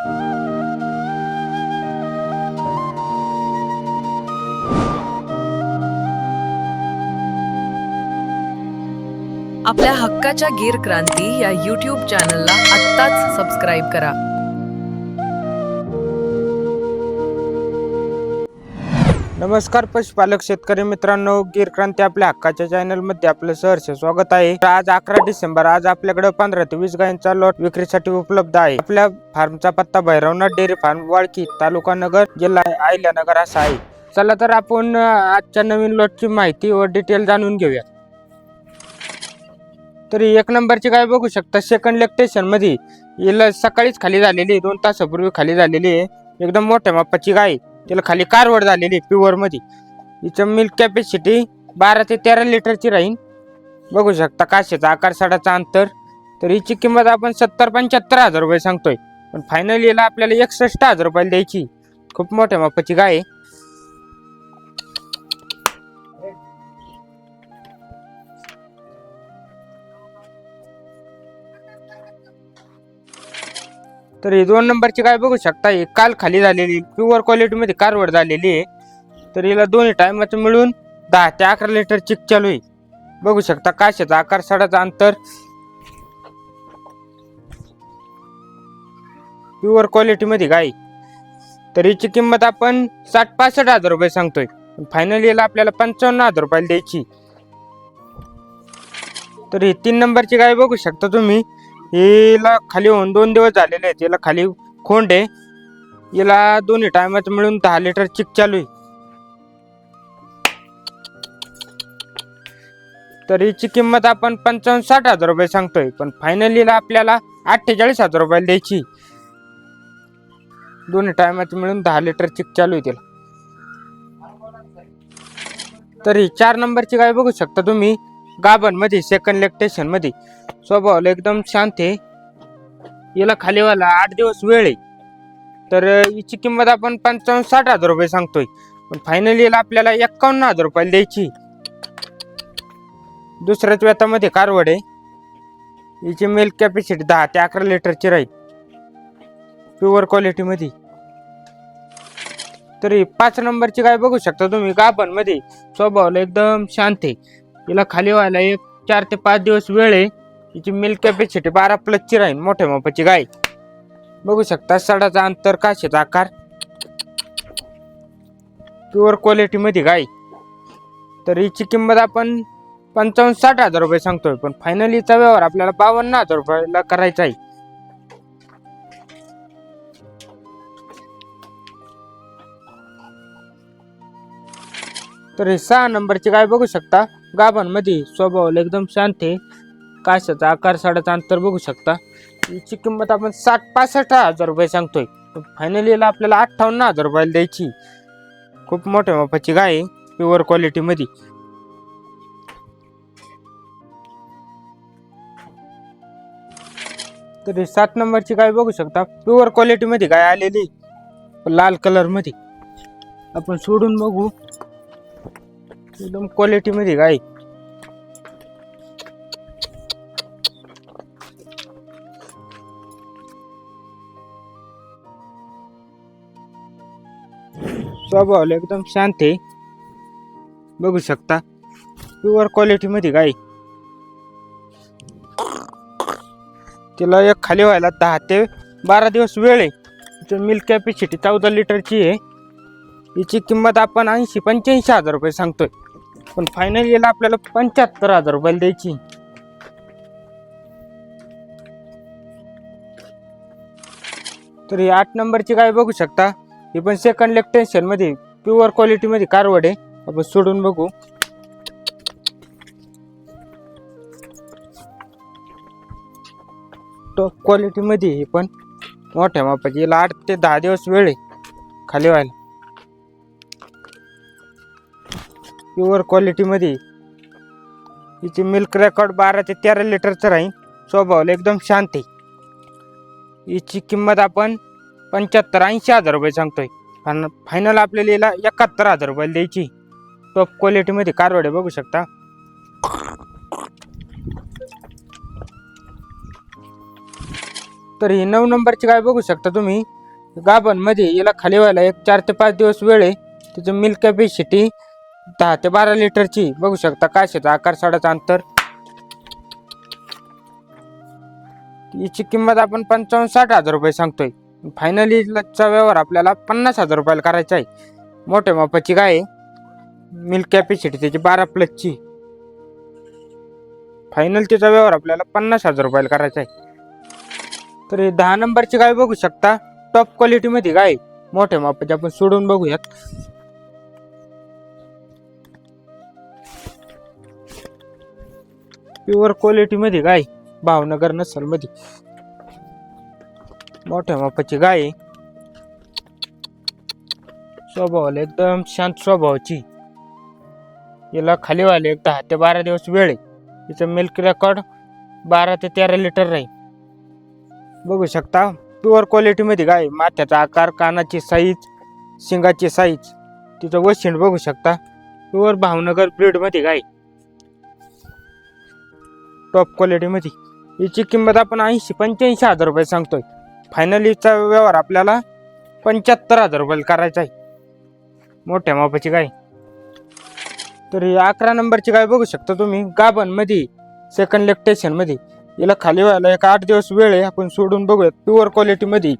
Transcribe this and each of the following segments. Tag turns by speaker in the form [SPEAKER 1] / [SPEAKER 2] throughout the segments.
[SPEAKER 1] आपल्या हक्काच्या गीर क्रांती या यूट्यूब चॅनलला आत्ताच सबस्क्राईब करा.
[SPEAKER 2] नमस्कार पशुपालक शेतकरी मित्रांनो गिर क्रांती आपल्या हक्काच्या चॅनलमध्ये आपलं सहर्ष स्वागत आहे. आज अकरा डिसेंबर आज आपल्याकडे पंधरा ते वीस गायींचा लॉट विक्रीसाठी उपलब्ध आहे. आपल्या फार्मचा पत्ता भैरवनाथ डेअरी फार्म वाळकी तालुका नगर जिल्हा अहिल्यानगर असा आहे. चला तर आपण आजच्या नवीन लॉटची माहिती व डिटेल जाणून घेऊया तरी एक नंबरची गाय बघू शकता सेकंड लेक्टेशनमध्ये हिला सकाळीच खाली झालेली आहे दोन तासापूर्वी खाली झालेली आहे एकदम मोठ्या मापाची गाय. तिला खाली कारवड झालेली आहे प्युअरमध्ये. हिचं मिल्क कॅपॅसिटी बारा ते तेरा लिटरची राहील बघू शकता काशेचा आकार साडाचा अंतर. तर हिची किंमत आपण सत्तर पंच्याहत्तर हजार रुपये सांगतोय. पण फायनल याला आपल्याला एकसष्ट हजार रुपयाला द्यायची. खूप मोठ्या मापाची गाय आहे. तर ही दोन नंबरची गाय बघू शकता ही काल खाली झालेली प्युअर क्वालिटीमध्ये कारवड झालेली आहे. तर हिला दोन्ही टायमाचं मिळून दहा ते अकरा लिटर चिक चालू आहे. बघू शकता काशाचा आकार सडाचं अंतर. प्युअर क्वालिटीमध्ये गाय तर हिची किंमत आपण साठ पासष्ट हजार रुपये सांगतोय. फायनल याला आपल्याला पंचावन्न हजार रुपयाला द्यायची. तर ही तीन नंबरची गाय बघू शकता तुम्ही? हिला खाली होऊन दोन दिवस झालेले आहेत. हिला खाली खोंड आहे. हिला दोन्ही टायमात मिळून दहा लिटर चिक चालू आहे. तर हिची किंमत आपण पंचावन्न साठ हजार रुपये सांगतोय. पण फायनलीला आपल्याला अठ्ठेचाळीस हजार रुपयाला द्यायची. दोन्ही टायमात मिळून दहा लिटर चिक चालू आहे तिला. तर ही चार नंबरची गाय बघू शकता तुम्ही. गाभणमध्ये सेकंड लेक्टेशनमध्ये. स्वभावाला एकदम शांत आहे. याला खालीवाला आठ दिवस वेळ आहे. तर याची किंमत आपण पंचावन्न साठ हजार रुपये सांगतोय. पण फायनली याला आपल्याला एक्कावन्न हजार रुपयाला द्यायची. दुसऱ्याच व्यतामध्ये कारवड आहे. याची मिल्क कॅपॅसिटी दहा ते अकरा लिटरची राहील. प्युअर क्वालिटीमध्ये तरी पाच नंबरची गाय बघू शकता तुम्ही. गाभण स्वभावला स्वभावाला एकदम शांत आहे. हिला खाली व्हायला एक चार ते पाच दिवस वेळ आहे. हिची मिल्क कॅपॅसिटी बारा प्लसची राहील मोठ्या मापाची गाय. बघू शकता सडाचा अंतर काशेचा आकार? प्युअर क्वालिटीमध्ये गाय. तर हिची किंमत आपण पंचावन्न साठ हजार रुपये सांगतोय पण फायनलीचा व्यवहार आपल्याला बावन्न हजार रुपयाला करायचा आहे. तर हे सहा नंबरची गाय बघू शकता. गाभांमध्ये स्वभावाला एकदम शांत आहे. काशाचा आकार साडाचा अंतर बघू शकता. याची किंमत आपण साठ पासष्ट हजार रुपये सांगतोय. फायनली आपल्याला अठ्ठावन्न हजार रुपयाला द्यायची. खूप मोठ्या मापाची गाय आहे. प्युअर क्वालिटीमध्ये तरी सात नंबरची गाय बघू शकता. प्युअर क्वालिटीमध्ये गाय आलेली लाल कलरमध्ये आपण सोडून बघू. एकदम क्वालिटी मध्ये गाय स्वभावाला एकदम शांत आहे. बघू शकता. प्युअर क्वालिटी मध्ये गाय तिला एक खाली व्हायला दहा ते बारा दिवस वेळ आहे. मिल्क कॅपॅसिटी चौदा लिटरची आहे. हिची किंमत आपण ऐंशी पंच्याऐंशी हजार रुपये सांगतोय. पण फायनल याला आपल्याला पंच्याहत्तर हजार रुपयाला द्यायची. तर ही आठ नंबरची गाय बघू शकता. ही पण सेकंड लेक्टेन्शनमध्ये प्युअर क्वालिटी मध्ये कारवड आहे. आपण सोडून बघू. टॉप क्वालिटी मध्ये ही पण मोठ्या मापाची याला आठ ते दहा दिवस वेळ आहे खाली व्हायला. प्युअर क्वालिटीमध्ये हिची मिल्क रेकॉर्ड बारा ते तेरा लिटरचं राहील स्वभावाला एकदम शांत आहे. हिची किंमत आपण पंच्याहत्तर ऐंशी हजार रुपये सांगतोय. आणि फायनल आपल्याला याला एकाहत्तर हजार रुपयाला द्यायची. टॉप क्वालिटीमध्ये कारवडे बघू शकता. तर ही नऊ नंबरची गाय बघू शकता तुम्ही. गाभनमध्ये याला खाली व्हायला एक चार ते पाच दिवस वेळ आहे. तिचं मिल्क कॅपॅसिटी दहा ते बारा लिटरची. बघू शकता काशाचा आकार साडाचं अंतर. याची किंमत आपण पंचावन्न साठ हजार रुपये सांगतोय. फायनलीचा व्यवहार आपल्याला पन्नास हजार रुपयाला करायचा आहे. मोठ्या मापाची गाय मिल्क कॅपॅसिटी त्याची बारा प्लसची. फायनल तिचा व्यवहार आपल्याला पन्नास हजार रुपयाला करायचा आहे. तर दहा नंबरची गाय बघू शकता. टॉप क्वालिटीमध्ये गाय आहे. मोठ्या मापाची आपण सोडून बघूयात. प्युअर क्वालिटीमध्ये गाय भावनगर नसलमध्ये मोठ्या मापाची गाय. स्वभावाला एकदम शांत स्वभावाची. याला खाली व्हायला एक दहा ते बारा दिवस वेळ आहे. तिचं मिल्क रेकॉर्ड बारा ते तेरा लिटर राहील. बघू शकता प्युअर क्वालिटीमध्ये गाय माथ्याचा आकार कानाची साईज शिंगाची साईज तिचं वशिंड बघू शकता प्युअर भावनगर ब्रीडमध्ये गाय. टॉप क्वालिटीमध्ये याची किंमत आपण ऐंशी पंच्याऐंशी हजार रुपये सांगतोय. फायनलीचा व्यवहार आपल्याला पंच्याहत्तर हजार रुपये करायचा आहे. मोठ्या मापाची गाय तर ही अकरा नंबरची गाय बघू शकता तुम्ही? गाबनमध्ये सेकंड लेगमध्ये. याला खाली व्हायला एक आठ दिवस वेळ आहे. आपण सोडून बघूयात. प्युअर क्वालिटीमध्ये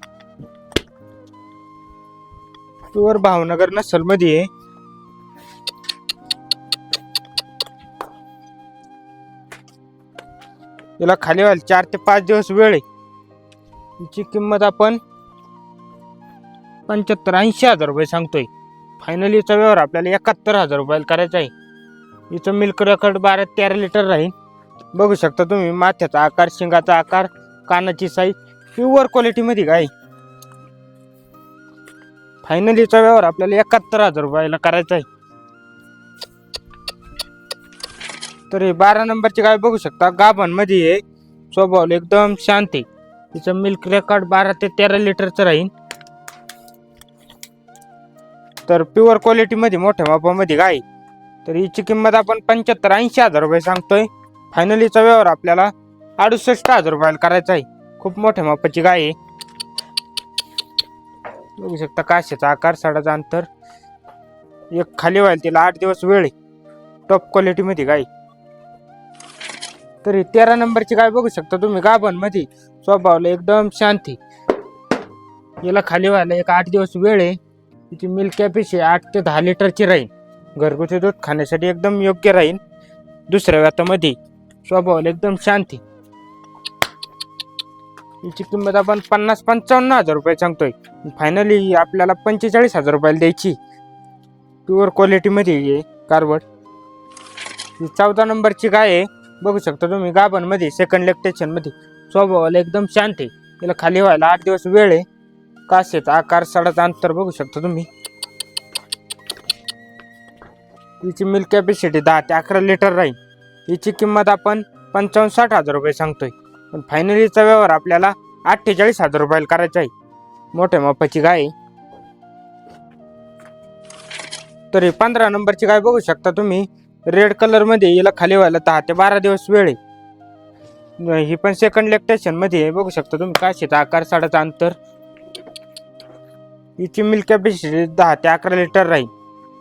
[SPEAKER 2] प्युअर भावनगर नसलमध्ये. आहे याला खाली व्हायला चार ते पाच दिवस वेळ आहे. याची किंमत आपण पंच्याहत्तर ऐंशी हजार रुपये सांगतोय. फायनलीचा व्यवहार आपल्याला एकाहत्तर हजार रुपयाला करायचा आहे. हिचं मिल्क रेकॉर्ड बारा तेरा लिटर राहील. बघू शकता तुम्ही माथ्याचा आकार शिंगाचा आकार कानाची साईज प्युअर क्वालिटीमध्ये काय फायनलीचा व्यवहार आपल्याला एकाहत्तर हजार रुपयाला करायचा आहे. तर हे बारा नंबरची गाय बघू शकता. गाभणमध्ये आहे. स्वभाव एकदम शांत आहे. तिचं मिल्क रेकॉर्ड बारा ते तेरा लिटरचं राहील तर प्युअर क्वालिटीमध्ये मोठ्या मापामध्ये गाय तर हिची किंमत आपण पंच्याहत्तर ऐंशी हजार रुपये सांगतोय. फायनलीचा व्यवहार आपल्याला अडुसष्ट हजार रुपयाला करायचा आहे. खूप मोठ्या मापाची गाय आहे. बघू शकता काशाचा आकार साडाचं अंतर. एक खाली व्हायला तिला आठ दिवस वेळ आहे. टॉप क्वालिटीमध्ये गाय तरी तेरा नंबरची गाय बघू शकता तुम्ही गाभणमध्ये स्वभावला एकदम शांती. याला खाली व्हायला एक आठ दिवस वेळ आहे. तिची मिल्क कॅपिशी आठ ते दहा लिटरची राहील घरगुती दूध खाण्यासाठी एकदम योग्य राहील दुसऱ्या व्यातामध्ये स्वभावाला एकदम शांती. हिची किंमत आपण पन्नास पंचावन्न हजार रुपये सांगतोय. फायनली आपल्याला पंचेचाळीस हजार रुपयाला द्यायची. प्युअर क्वालिटीमध्ये आहे कारवड. ही चौदा नंबरची गाय आहे. बघू शकता तुम्ही गाबनमध्ये सेकंड लेक्टेशनमध्ये स्वभावाला एकदम शांत आहे. तिला खाली व्हायला आठ दिवस वेळ आहे. कासेचा आकार साडाचा अंतर बघू शकता तुम्ही. हिची मिल्क कॅपॅसिटी दहा ते अकरा लिटर राहील. हिची किंमत आपण पंचावन्न साठ हजार रुपये सांगतोय. पण फायनलीचा व्यवहार आपल्याला अठ्ठेचाळीस हजार रुपयाला करायचा आहे. मोठ्या मापाची गाय तरी पंधरा नंबरची गाय बघू शकता तुम्ही. रेड कलरमध्ये याला खाली व्हायला दहा ते बारा दिवस वेळ आहे. ही पण सेकंड लेक्टेशनमध्ये आहे बघू शकता तुम्ही काशीचा आकार साडाचा अंतर. हिची मिल्क कॅपॅसिटी दहा ते अकरा लिटर राहील.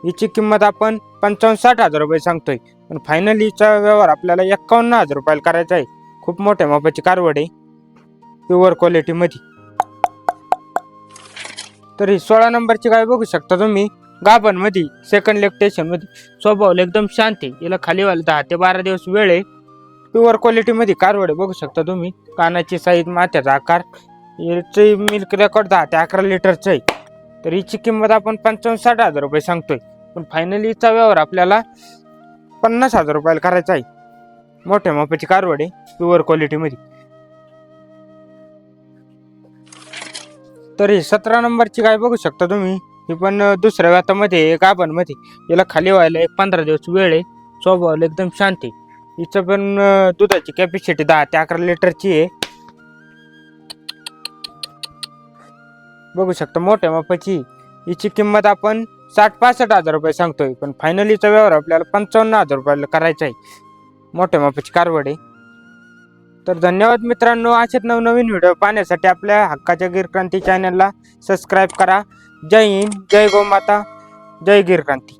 [SPEAKER 2] हिची किंमत आपण पंचावन्न साठ हजार रुपये सांगतोय. पण फायनलीचा व्यवहार आपल्याला एक्कावन्न हजार रुपयाला करायचा आहे. खूप मोठ्या मापाची कारवड आहे. प्युअर क्वालिटीमध्ये तर ही सोळा नंबरची गाय बघू शकता तुम्ही. गाभणमध्ये सेकंड लेक्टेशनमध्ये स्वभाव एकदम शांत आहे. याला खाली व्हायला दहा ते बारा दिवस वेळ आहे. प्युअर क्वालिटीमध्ये कारवडे बघू शकता तुम्ही. कानाची साईज माथ्याचा आकार. याचे मिल्क रेकॉर्ड दहा ते अकरा लिटरचं आहे. तर हिची किंमत आपण पंचावन्न साठ हजार रुपये सांगतोय. पण फायनलीचा व्यवहार आपल्याला पन्नास हजार रुपयाला करायचा आहे. मोठ्या मापाची कारवड आहे प्युअर क्वालिटीमध्ये तर ही सतरा नंबरची गाय बघू शकता तुम्ही. ही पण अं, दुसऱ्या व्यातामध्ये गाभणमध्ये याला खाली व्हायला एक पंधरा दिवस वेळ आहे. स्वभावाला एकदम शांती हिचं पण दुधाची कॅपॅसिटी दहा ते अकरा लिटरची आहे. बघू शकता मोठ्या मापाची. हिची किंमत आपण साठ पासष्ट हजार रुपये सांगतोय. पण फायनलीचा व्यवहार आपल्याला पंचावन्न हजार रुपयाला करायचा आहे. मोठ्या मापाची कारवड आहे. तर धन्यवाद मित्रांनो. असेच नवनवीन व्हिडिओ पाहण्यासाठी आपल्या हक्काच्या गिरक्रांती चॅनलला सबस्क्राईब करा. जय हिंद जय गोमाता जय गिरक्रांती